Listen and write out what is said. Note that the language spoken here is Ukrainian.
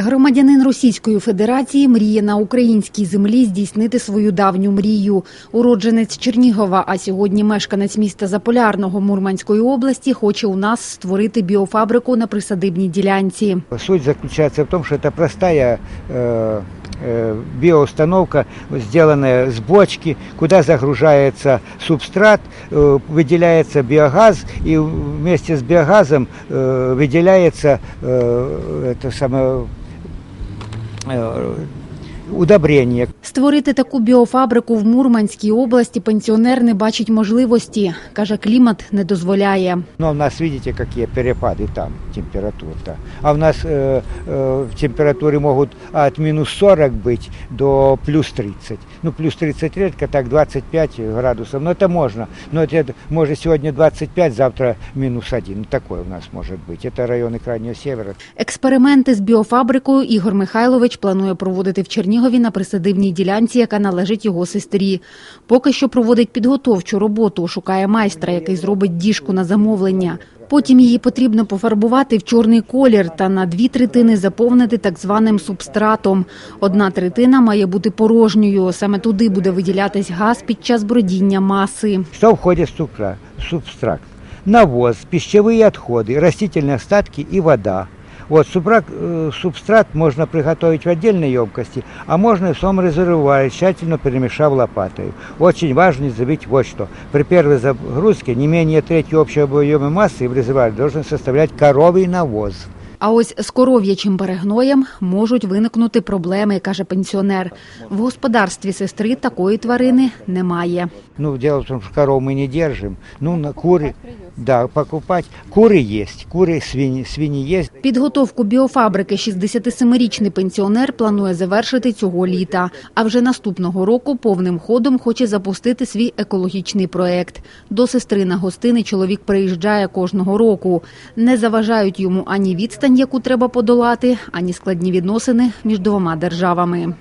Громадянин Російської Федерації мріє на українській землі здійснити свою давню мрію. Уродженець Чернігова, а сьогодні мешканець міста Заполярного Мурманської області, хоче у нас створити біофабрику на присадибній ділянці. Суть заключается в том, что это простая э, э, биоустановка, сделанная с бочки, куда загружается субстрат, э, выделяется биогаз, и вместе с биогазом э, выделяется э, это самое i don't know удобрение, Створити таку біофабрику в Мурманській області пенсіонер не бачить можливості. Каже, клімат не дозволяє. Но у нас, видите, какие перепады там температур. -то. А у нас э, э, температуры могут от минус 40 быть до плюс 30. Ну, плюс 30 редко, так 25 градусов. Но это можно. Но это может сегодня 25, завтра минус 1. Ну, такое у нас может быть. Это районы Крайнего Севера. Експерименти з біофабрикою Ігор Михайлович планує проводити в Чернігові на присадибній ділянці, яка належить його сестрі. Поки що проводить підготовчу роботу, шукає майстра, який зробить діжку на замовлення. Потім її потрібно пофарбувати в чорний колір та на дві третини заповнити так званим субстратом. Одна третина має бути порожньою. Саме туди буде виділятись газ під час бродіння маси. Что входит в субстра- субстракт? Навоз, пищевые отходы, растительные остатки и вода. Вот субрак, э, субстрат можно приготовить в отдельной емкости, а можно и в самом резервуаре, тщательно перемешав лопатой. Очень важно не забыть вот что. При первой загрузке не менее трети общего объема массы в резервуаре должен составлять коровий навоз. А ось з коров'ячим перегноєм можуть виникнути проблеми, каже пенсіонер. В господарстві сестри такої тварини немає. Ну, дело в том, что коров мы не держим. Ну, на куры, да, покупать. Куры есть, куры, свиньи, свиньи есть. Підготовку біофабрики 67-річний пенсіонер планує завершити цього літа. А вже наступного року повним ходом хоче запустити свій екологічний проект. До сестри на гостини чоловік приїжджає кожного року. Не заважають йому ані відстань, яку треба подолати, ані складні відносини між двома державами.